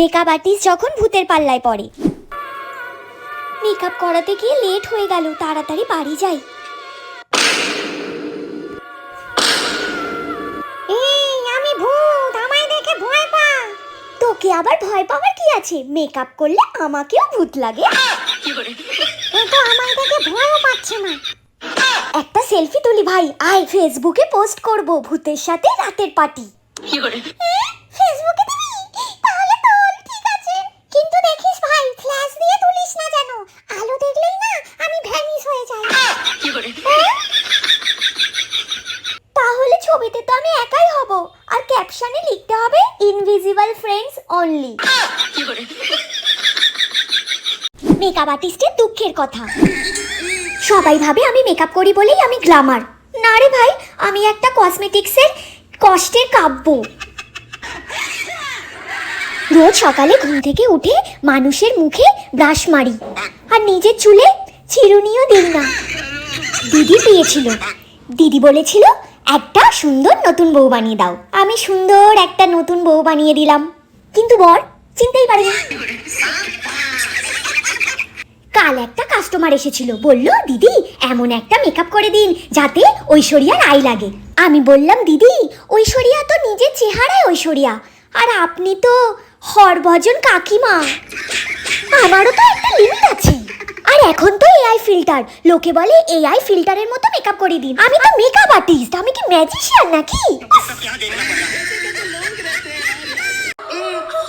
Makeup artist যখন ভূতের পাল্লায় পড়ে। মেকআপ করাতে গিয়ে লেট হয়ে গেল তাড়াতাড়ি বাড়ি যাই। আমি ভূত আমায় দেখে ভয় পা। তোকে আবার ভয় পাওয়ার কি আছে? মেকআপ করলে আমাকেও ভূত লাগে। তো আমায় দেখে ভয়ও পাচ্ছে না। একটা সেলফি তুলি ভাই আয় ফেসবুকে পোস্ট করব ভূতের সাথে রাতের পার্টি ফেসবুকে দিবি তাহলে তোল ঠিক আছে কিন্তু দেখিস ভাই ফ্ল্যাশ দিয়ে তুলিস না যেন আলো দেখলেই না আমি ভ্যানিশ হয়ে যাই হ্যাঁ? তাহলে ছবিতে তো আমি একাই হব। আর ক্যাপশনে লিখতে হবে ইনভিজিবল ফ্রেন্ডস অনলি মেকআপ আর্টিস্টের দুঃখের কথা। সবাই ভাবে আমি মেকআপ করি বলেই আমি গ্ল্যামার না রে ভাই, আমি একটা কসমেটিক্সের কষ্টের কাব্য। রোজ সকালে ঘুম থেকে উঠে মানুষের মুখে ব্রাশ মারি। আর নিজের চুলে চিরুনিও দিই না। দিদি পেয়েছিল। দিদি বলেছিল, একটা সুন্দর নতুন বউ বানিয়ে দাও। আমি সুন্দর একটা নতুন বউ বানিয়ে দিলাম। কিন্তু বর, চিনতেই পারিনি। কাল একটা কাস্টমার এসেছিল। বলল, দিদি, এমন একটা মেকআপ করে দিন, যাতে ঐশ্বরিয়ার আই লাগে। আমি বললাম, দিদি, ঐশ্বরিয়া তো নিজের চেহারায় ঐশ্বরিয়া। আর আপনি তো হরভজন কাকিমা। আমারও তো একটা লিমিট আছে। আর এখন তো এআই ফিল্টার লোকে বলে এআই ফিল্টারের মতো মেকআপ করে দিন। আমি তো মেকআপ আর্টিস্ট আমি কি ম্যাজিশিয়ান নাকি?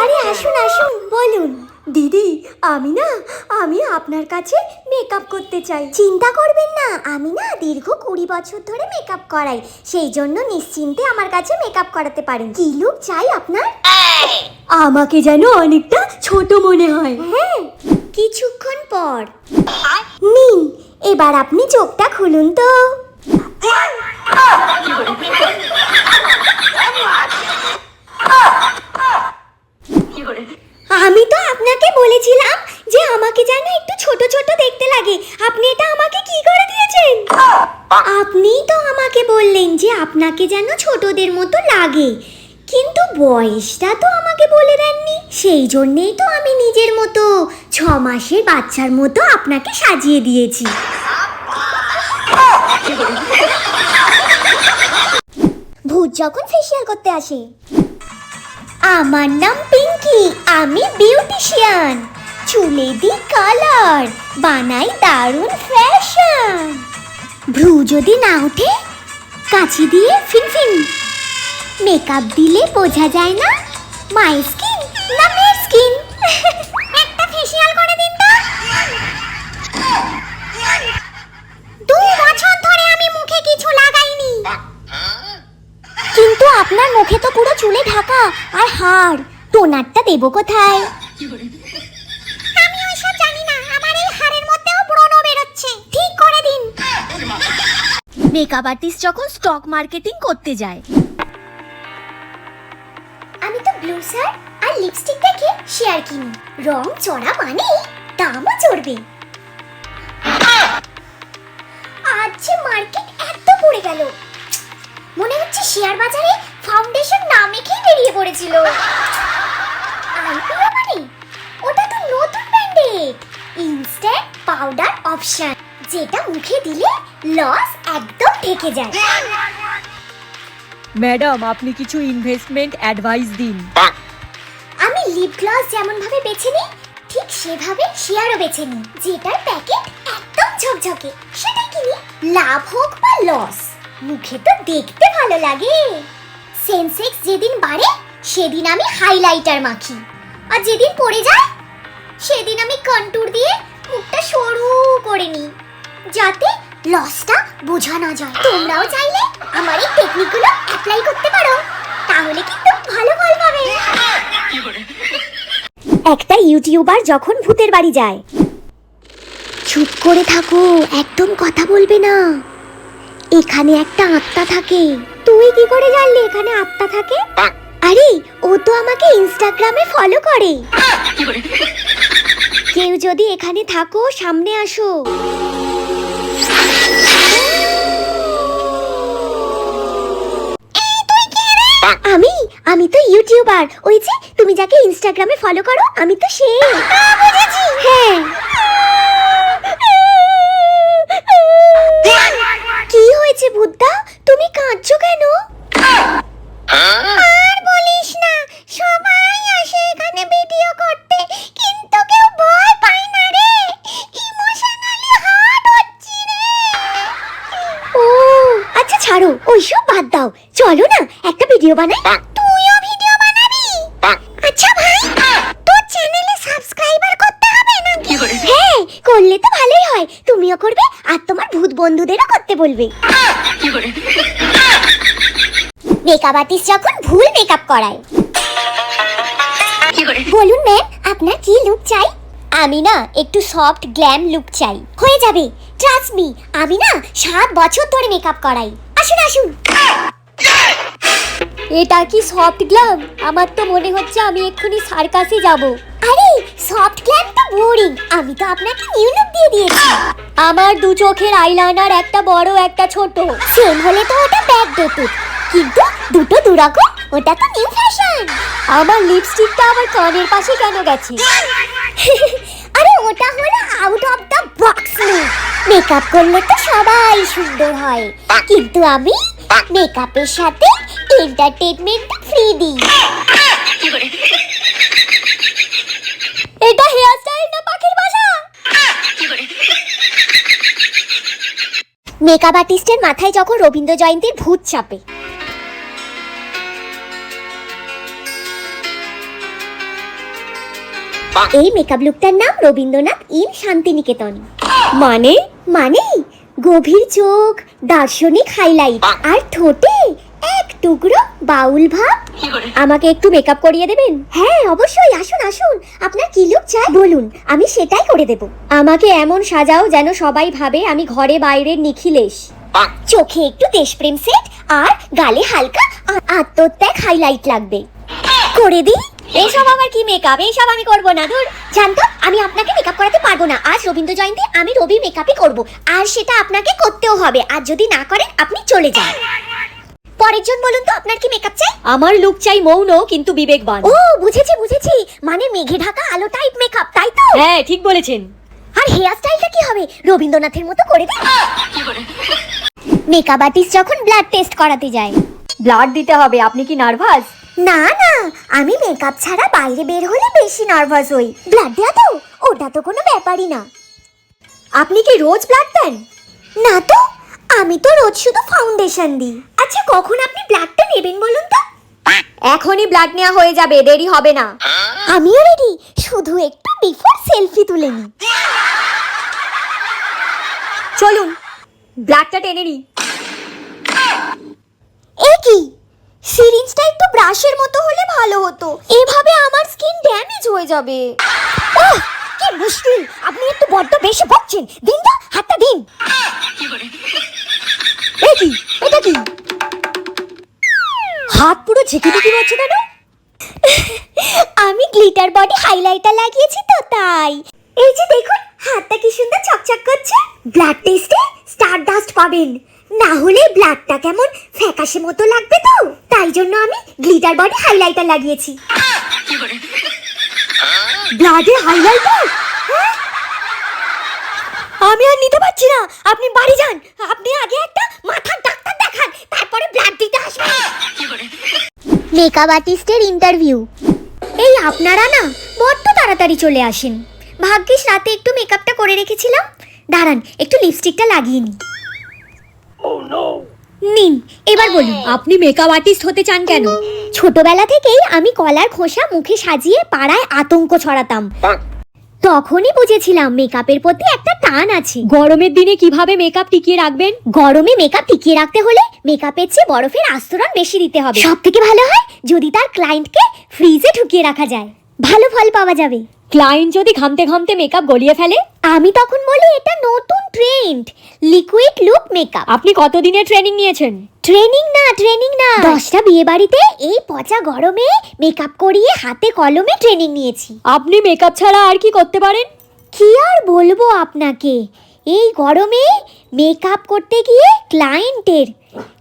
আরে আসুন আসুন বলুন। দিদি আমি না আমি আপনার কাছে মেকআপ করতে চাই। চিন্তা করবেন না আমি না দীর্ঘ কুড়ি বছর ধরে মেকআপ করাই। সেই জন্য নিশ্চিন্তে আমার কাছে মেকআপ করাতে পারেন। কি লুক চাই আপনার? আমাকে যেন অনেকটা ছোট মনে হয়। হ্যাঁ। কিছুক্ষণ পর। নিন এবার আপনি চোখটা খুলুন তো। আমি তো আপনাকে বলেছিলাম যে আমাকে যেন একটু ছোট ছোট দেখতে লাগে। আপনি এটা আমাকে কি করে দিয়েছেন? আপনিই তো আমাকে বললেন যে আপনাকে যেন ছোটদের মতো লাগে। কিন্তু বয়সটা তো আমাকে বলে দেননি। সেই জন্যেই তো আমি নিজের মতো ছ মাসের বাচ্চার মতো আপনাকে সাজিয়ে দিয়েছি। ভূত যখন ফেসিয়াল করতে আসে, আমার নাম পিঙ্কি, আমি বিউটিশিয়ান চুলে দি কালার বানাই দারুণ ফ্যাশন ভ্রু যদি না ওঠে কাছি দিয়ে ফিনফিন। মেকআপ দিলে বোঝা যায় না মাই স্কিন না মেয়ের স্কিন একটা ফেসিয়াল করে দিন তো। দু বছর ধরে আমি মুখে কিছু লাগাইনি। কিন্তু আপনার মুখে তো পুরো চুলে ঢাকা আর হাড়। টোনারটা দেবো কোথায়? আমি ওইসব জানি না, আমার এই হাড়ের মধ্যেও ব্রণ বেরোচ্ছে। ঠিক করে দিন। মেকআপ আর্টিস্ট যখন স্টক মার্কেটিং করতে যায় শার্ট আর লিপস্টিক দেখে শেয়ার কিনি রং চড়া মানে দামও চড়বে। আজ যে মার্কেট এত পড়ে গেল। মনে হচ্ছে শেয়ার বাজারে ফাউন্ডেশন না মেখেই বেরিয়ে পড়েছিল। আইপিও মানে? ওটা তো নতুন ব্র্যান্ডেড। ইনস্ট্যান্ট পাউডার অপশন, যেটা মুখে দিলে লস একদম ঢেকে যায়। ম্যাডাম আপনি কিছু ইনভেস্টমেন্ট অ্যাডভাইস দিন। আমি লিপ গ্লস যেমন ভাবে বেছে নিই ঠিক সেভাবে শেয়ারও বেছে নিই। যেটার প্যাকেট একদম ঝকঝকে সেটাই কিনি। লাভ হোক বা লস মুখে তো দেখতে ভালো লাগে। সেন্সেক্স যেদিন বাড়ে সেদিন আমি হাইলাইটার মাখি। আর যেদিন পড়ে যায় সেদিন আমি কন্টুর দিয়ে মুখটা সরু করে নিই। যাতে লসটা বোঝা না যায়। তোমরাও চাইলে আমার এই টেকনিকগুলো অ্যাপ্লাই করতে পারো। তাহলে কিন্তু ভালো ফল পাবে। একটা ইউটিউবার যখন ভূতের বাড়ি যায়, চুপ করে থাকো, একদম কথা বলবে না। এখানে একটা আত্মা থাকে। তুই কি করে জানলি এখানে আত্মা থাকে? আরে, ও তো আমাকে ইনস্টাগ্রামে ফলো করে। কেউ যদি এখানে থাকো, সামনে আসো। আমি আমি তো ইউটিউবার। ওই যে তুমি যাকে ইনস্টাগ্রামে ফলো করো আমি তো সেই। বুঝেছি। হ্যাঁ। ছাড়ো ওইসব বাদ দাও। চলো না একটা ভিডিও বানাই। তুইও ভিডিও বানাবি। আচ্ছা ভাই তোর চ্যানেলে সাবস্ক্রাইবার করতে হবে নাকি? হ্যাঁ করলে তো ভালোই হয়। তুমিও করবে আর তোমার ভূত বন্ধুদেরও করতে বলবে। মেকআপ আর্টিস্ট যখন ভুল মেকআপ করায়। বলুন ম্যাম আপনার কি লুক চাই? আমি না একটু সফট গ্ল্যাম লুক চাই। হয়ে যাবে ট্রাস্ট মি আমি না সাত বছর ধরে মেকআপ করাই। আসুন আসুন। এটা কি সফট গ্লাভ আমার তো মনে হচ্ছে আমি এক্ষুনি সার্কাসে যাব। আরে সফট গ্ল্যাম তো বোরিং আমি তো আপনাকে নিউ লুক দিয়ে দিয়েছি। আমার দু চোখের আইলাইনার একটা বড়, একটা ছোট। সেম হলে তো ওটা ব্যাক ডেটেড কিন্তু দুটো দুরকম ওটা তো নিউ ফ্যাশন আমার লিপস্টিকটা আবার কানের পাশে কেন গেছে? আরে, ওটা হলো out of the box look makeup করলে তো সবাই সুন্দর হয়। কিন্তু আমি মেকআপের সাথে এন্টারটেইনমেন্ট ফ্রি দিই। এটা হেয়ার স্টাইল না পাখির বাসা? মেকআপ আর্টিস্টের মাথায় যখন রবীন্দ্র জয়ন্তীর ভূত চাপে। এই মেকআপ লুকটার নাম রবীন্দ্রনাথ ইন শান্তিনিকেতন। মানে মানে গভীর চোখ দার্শনিক হাইলাইট আর ঠোঁটে এক টুকরো বাউল ভাব। আমাকে একটু মেকআপ করিয়ে দেবেন? হ্যাঁ অবশ্যই। আসুন আসুন। আপনার কি লুক চাই? বলুন আমি সেটাই করে দেব। আমাকে এমন সাজাও যেন সবাই ভাবে আমি ঘরে বাইরের নিখিলেশ। চোখে একটু দেশপ্রেম সেট আর গালে হালকা আত্মত্যাগ হাইলাইট লাগবে। করে দিই? এইসব আবার কি মেকআপ এইসব আমি করব না। ধুর জানতো? আমি আপনাকে মেকআপ করাতে পারব না। আজ রবীন্দ্র জয়ন্তী আমি রবি মেকআপই করব। আর সেটা আপনাকে করতেও হবে। আর যদি না করেন আপনি চলে যান। পরের জন বলুন তো আপনার কি মেকআপ চাই? আমার লুক চাই মৌন কিন্তু বিবেকবান। ও বুঝেছি বুঝেছি। মানে মেঘে ঢাকা আলো টাইপ মেকআপ তাই তো? হ্যাঁ ঠিক বলেছেন। আর হেয়ার স্টাইলটা কি হবে? রবীন্দ্রনাথের মতো করে দিন মেকআপ আর্টিস্ট যখন ব্লাড টেস্ট করাতে যায়। ব্লাড দিতে হবে। আপনি কি নার্ভাস না না, আমি মেকআপ ছাড়া বাইরে বের হলে বেশি নার্ভাস হই। ব্লাড দেওয়া তো, ওটা তো কোনো ব্যাপারই না। আপনি কি রোজ ব্লাড দেন? না তো, আমি তো রোজ শুধু ফাউন্ডেশন দিই। আচ্ছা কখন আপনি ব্লাডটা নেবেন বলুন তো? এখনই ব্লাড নেওয়া হয়ে যাবে, দেরি হবে না। আমিও রেডি শুধু একটু বিফোর সেলফি তুলে নিই। চলুন ব্লাডটা টেনে নি এ কি? সিরিঞ্জটা একটু ব্রাশের মতো হলে ভালো হতো। এভাবে আমার স্কিন ড্যামেজ হয়ে যাবে। ওহ, কি মুশকিল। আপনি একটু বড্ড বেশি বকছেন। দিন তো হাতটা দিন। এ কি? এটা কি? হাত পুরো ঝিকিমিকি করছে কেন? আমি গ্লিটার বডি হাইলাইটার লাগিয়েছি তো তাই। এই যে দেখুন, হাতটা কি সুন্দর চকচক করছে। ব্লাড টেস্টে স্টার ডাস্ট পাবেন। না হলে ব্লাডটা কেমন ফ্যাকাশে মতো লাগবে তো? তাই জন্য আমি গ্লিটার বডি হাইলাইটার লাগিয়েছি। ব্লাডে হাইলাইটার আমি আর নিতে পারছি না। আপনি বাড়ি যান। আপনি আগে একটা মাথার ডাক্তার দেখান, তারপরে ব্লাড দিতে আসবেন। মেকআপ আর্টিস্টের ইন্টারভিউ এই আপনারা না বড্ড তাড়াতাড়ি চলে আসেন। ভাগ্যিস রাতে একটু মেকআপটা করে রেখেছিলাম। দাঁড়ান, একটু লিপস্টিকটা লাগিয়ে নিই। নিন এবার বলুন আপনি মেকআপ আর্টিস্ট হতে চান কেন? ছোটবেলা থেকেই আমি কলার খোসা মুখে সাজিয়ে পাড়ায় আতঙ্ক ছড়াতাম। তখনই বুঝেছিলাম মেকআপের প্রতি একটা টান আছে। গরমের দিনে কীভাবে মেকআপ টিকিয়ে রাখবেন? গরমে মেকআপ টিকিয়ে রাখতে হলে মেকআপের চেয়ে বরফের আস্তরণ বেশি দিতে হবে। সব থেকে ভালো হয় যদি তার ক্লায়েন্টকে ফ্রিজে ঢুকিয়ে রাখা যায়। ভালো ফল পাওয়া যাবে। ক্লায়েন্ট যদি ঘামতে ঘামতে মেকআপ গলিয়ে ফেলে আমি তখন বলি এটা নতুন ট্রেন্ড লিকুইড লুক মেকআপ আপনি কতদিনের ট্রেনিং নিয়েছেন? ট্রেনিং না ট্রেনিং না। দশটা বিয়ে বাড়িতে এই পচা গরমে মেকআপ করিয়ে হাতে কলমে ট্রেনিং নিয়েছি। আপনি মেকআপ ছাড়া আর কি করতে পারেন? কি আর বলব আপনাকে? এই গরমে মেকআপ করতে গিয়ে ক্লায়েন্টের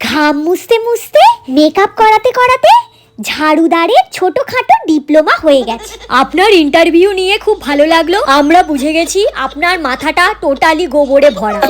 ঘাম মুছতে মুছতে মেকআপ করাতে করাতে ঝাড়ুদারের ছোটখাটো ডিপ্লোমা হয়ে গেছে। আপনার ইন্টারভিউ নিয়ে খুব ভালো লাগল। আমরা বুঝে গেছি আপনার মাথাটা টোটালি গোবরে ভরা।